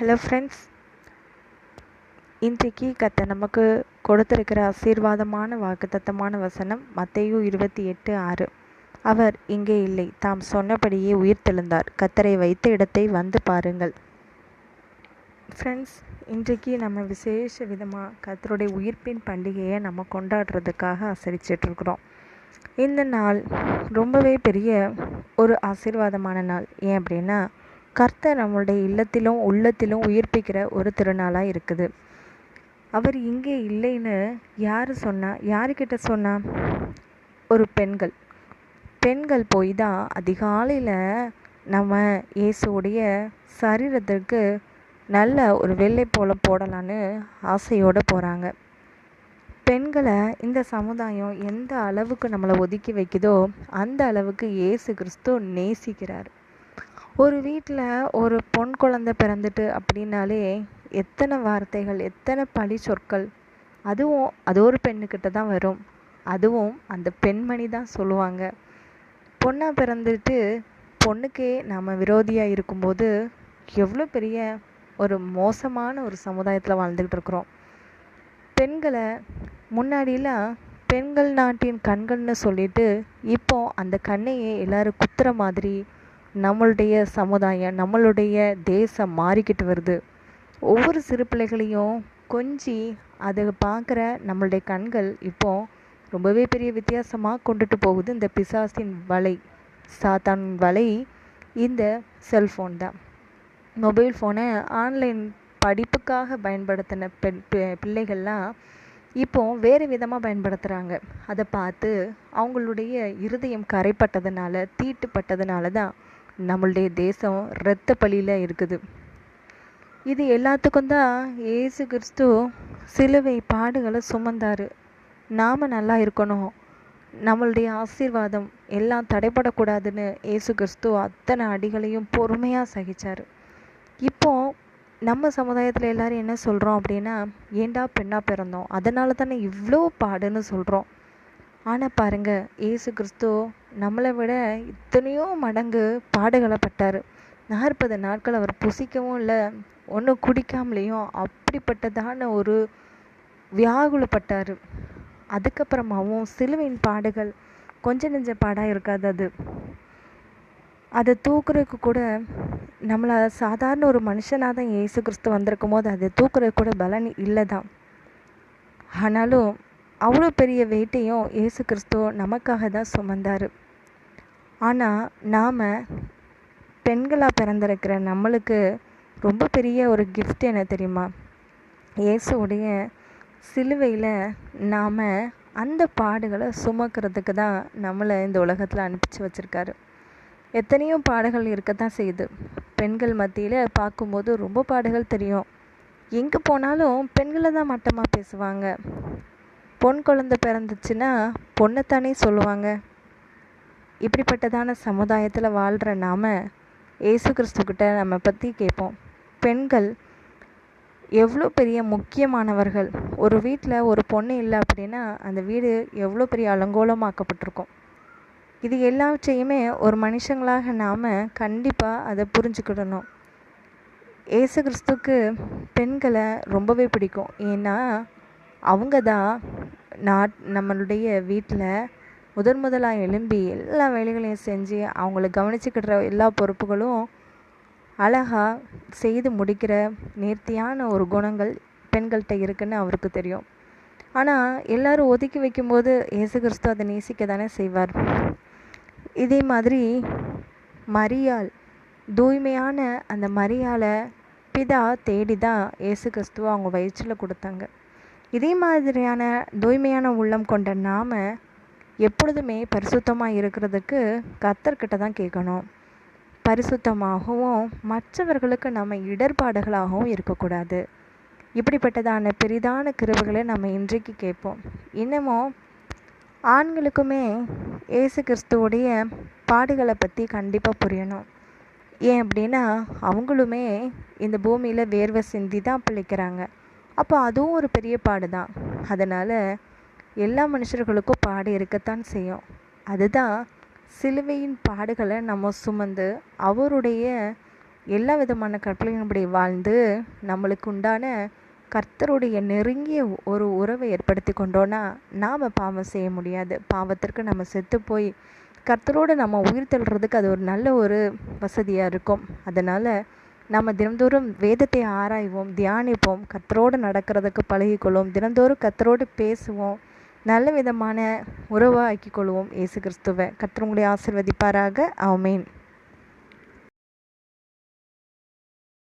Hello friends இன்றைக்கு கத்த நமக்கு கொடுத்திருக்கிற ஆசீர்வாதமான வாக்குத்தத்தமான வசனம் மத்தையு இருபத்தி எட்டு ஆறு. அவர் இங்கே இல்லை. தாம் சொன்னபடியே உயிர்த்தெழுந்தார் கத்தரை வைத்த இடத்தை வந்து பாருங்கள். ஃப்ரெண்ட்ஸ் இன்றைக்கு நம்ம விசேஷ விதமாக கத்தருடைய உயிர்ப்பின் பண்டிகையை நம்ம கொண்டாடுறதுக்காக ஆசரிச்சிட்ருக்குறோம். இந்த நாள் ரொம்பவே பெரிய ஒரு ஆசீர்வாதமான நாள். ஏன் அப்படின்னா கர்த்தர் நம்மளுடைய இல்லத்திலும் உள்ளத்திலும் உயிர்ப்பிக்கிற ஒரு திருநாளாக இருக்குது. அவர் இங்கே இல்லைன்னு யார் சொன்னா? யாருக்கிட்ட சொன்னா? ஒரு பெண்கள். பெண்கள் போய் தான் அதிகாலையில் நம்ம இயேசுடைய சரீரத்திற்கு நல்ல ஒரு வெள்ளை போல போடலான்னு ஆசையோடு போகிறாங்க பெண்களை இந்த சமுதாயம் எந்த அளவுக்கு நம்மளை ஒதுக்கி வைக்குதோ அந்த அளவுக்கு இயேசு கிறிஸ்து நேசிக்கிறார். ஒரு வீட்டில் ஒரு பொன் குழந்தை பிறந்துட்டு அப்படின்னாலே எத்தனை வார்த்தைகள் எத்தனை பழி சொற்கள். அதுவும் அது ஒரு பெண்ணுக்கிட்ட தான் வரும். அதுவும் அந்த பெண்மணி தான் சொல்லுவாங்க. பொண்ணாக பிறந்துட்டு பொண்ணுக்கே நாம் விரோதியாக இருக்கும்போது எவ்வளோ பெரிய ஒரு மோசமான ஒரு சமுதாயத்தில் வாழ்ந்துக்கிட்டு இருக்கிறோம். பெண்களை முன்னாடிலாம் பெண்கள் நாட்டின் கண்கள்னு சொல்லிட்டு இப்போ அந்த கண்ணையே எல்லாரும் குத்துற மாதிரி நம்மளுடைய சமுதாயம் நம்மளுடைய தேசம் மாறிக்கிட்டு வருது. ஒவ்வொரு சிறு பிள்ளைகளையும் கொஞ்சி அதை பார்க்குற நம்மளுடைய கண்கள் இப்போ ரொம்பவே பெரிய வித்தியாசமாக கொண்டுட்டு போகுது. இந்த பிசாசின் வலை சாத்தான் வலை இந்த செல்ஃபோன் தான். மொபைல் ஃபோனை ஆன்லைன் படிப்புக்காக பயன்படுத்தின பெண் பிள்ளைகள்லாம் இப்போ வேறு விதமாக பயன்படுத்துகிறாங்க அதை பார்த்து அவங்களுடைய இருதயம் கரைப்பட்டதுனால தீட்டுப்பட்டதுனால தான் நம்மளுடைய தேசம் இரத்த பலியில் இருக்குது. இது எல்லாத்துக்கும் தான் ஏசு கிறிஸ்து சிலுவை பாடுகளை சுமந்தார். நாம் நல்லா இருக்கணும். நம்மளுடைய ஆசீர்வாதம் எல்லாம் தடைப்படக்கூடாதுன்னு ஏசு கிறிஸ்து அத்தனை அடிகளையும் பொறுமையாக சகிச்சார். இப்போ நம்ம சமுதாயத்தில் எல்லோரும் என்ன சொல்கிறோம் அப்படின்னா ஏண்டா பெண்ணாக பிறந்தோம்? அதனால தானே இவ்வளோ பாடுன்னு சொல்கிறோம் ஆனால் பாருங்கள் ஏசு கிறிஸ்து நம்மளை விட இத்தனையோ மடங்கு பாடுகளை பட்டார் நாற்பது நாட்கள் அவர் புசிக்கவும் இல்லை ஒன்றும் குடிக்காமலேயும் அப்படிப்பட்டதான ஒரு வியாகுலப்பட்டார். அதுக்கப்புறமாவும் சிலுவையின் பாடுகள் கொஞ்ச நெஞ்ச பாடாக இருக்காது அது. அதை தூக்குறதுக்கு கூட நம்மளை சாதாரண ஒரு மனுஷனாக தான் ஏசு கிறிஸ்து வந்திருக்கும் போது அதை தூக்குறதுக்கு கூட பலன் இல்லை தான் ஆனாலும் அவ்வளோ பெரிய வெயிட்டையும் இயேசு கிறிஸ்துவ நமக்காக தான் சுமந்தார். ஆனால் நாம் பெண்களாக பிறந்திருக்கிற நம்மளுக்கு ரொம்ப பெரிய ஒரு கிஃப்ட் என்ன தெரியுமா? இயேசுடைய சிலுவையில் நாம் அந்த பாடுகளை சுமக்கிறதுக்கு தான் நம்மளை இந்த உலகத்தில் அனுப்பிச்சு வச்சுருக்காரு. எத்தனையோ பாடுகள் இருக்க தான் செய்யுது. பெண்கள் மத்தியில் பார்க்கும்போது ரொம்ப பாடுகள் தெரியும். எங்கே போனாலும் பெண்களை தான் மட்டமாக பேசுவாங்க. பொன் குழந்தை பிறந்துச்சுன்னா பொண்ணைத்தானே சொல்லுவாங்க. இப்படிப்பட்டதான சமுதாயத்தில் வாழ்கிற நாம் ஏசு கிறிஸ்துக்கிட்ட நம்ம பற்றி கேட்போம். பெண்கள் எவ்வளோ பெரிய முக்கியமானவர்கள். ஒரு வீட்டில் ஒரு பொண்ணு இல்லை அப்படின்னா அந்த வீடு எவ்வளோ பெரிய அலங்கோலமாக்கப்பட்டிருக்கும். இது எல்லாவற்றையுமே ஒரு மனுஷங்களாக நாம் கண்டிப்பாக அதை புரிஞ்சுக்கிடணும். ஏசு கிறிஸ்துக்கு பெண்களை ரொம்பவே பிடிக்கும். ஏன்னா அவங்க தான் நாட் நம்மளுடைய வீட்டில் முதன் முதலாக எழும்பி எல்லா வேலைகளையும் செஞ்சு அவங்கள கவனிச்சுக்கிடுற எல்லா பொறுப்புகளும் அழகாக செய்து முடிக்கிற நேர்த்தியான ஒரு குணங்கள் பெண்கள்கிட்ட இருக்குன்னு அவருக்கு தெரியும். ஆனால் எல்லாரும் ஒதுக்கி வைக்கும்போது இயேசு கிறிஸ்து அதை நேசிக்க தானே செய்வார். இதே மாதிரி மரியாள் தூய்மையான அந்த மரியாளை பிதா தேடி தான் இயேசு கிறிஸ்துவ அவங்க வயிற்றில் கொடுத்தாங்க. இதே மாதிரியான தூய்மையான உள்ளம் கொண்ட நாம் எப்பொழுதுமே பரிசுத்தமாக இருக்கிறதுக்கு கத்தர்கிட்ட தான் கேட்கணும். பரிசுத்தமாகவும் மற்றவர்களுக்கு நம்ம இடர்பாடுகளாகவும் இருக்கக்கூடாது. இப்படிப்பட்டதான பெரிதான கிருவுகளை நம்ம இன்றைக்கு கேட்போம். இன்னமும் ஆண்களுக்குமே இயேசு கிறிஸ்துவோடைய பாடுகளை பற்றி கண்டிப்பாக புரியணும். ஏன் அப்படின்னா அவங்களுமே இந்த பூமியில் வேர்வை சிந்தி தான் பிழைக்கிறாங்க. அப்போ அதுவும் ஒரு பெரிய பாடு தான் அதனால் எல்லா மனுஷர்களுக்கும் பாடு இருக்கத்தான் செய்யும். அதுதான் சிலுவையின் பாடுகளை நம்ம சுமந்து அவருடைய எல்லா விதமான கட்டளையின்படி வாழ்ந்து நம்மளுக்கு உண்டான கர்த்தருடைய நெருங்கிய ஒரு உறவை ஏற்படுத்தி கொண்டோன்னா நாம் பாவம் செய்ய முடியாது. பாவத்திற்கு நம்ம செத்து போய் கர்த்தரோடு நம்ம உயிர் தள்ளுறதுக்கு அது ஒரு நல்ல ஒரு வசதியாக இருக்கும். அதனால் நம்ம தினந்தோறும் வேதத்தை ஆராய்வோம் தியானிப்போம் கத்தரோடு நடக்கிறதுக்கு பழகிக்கொள்வோம் தினந்தோறும் கத்தரோடு பேசுவோம் நல்ல விதமான உறவாக ஆக்கிக்கொள்வோம் இயேசு கிறிஸ்துவை கத்தர் உங்களை ஆசிர்வதிப்பாராக. ஆமேன்.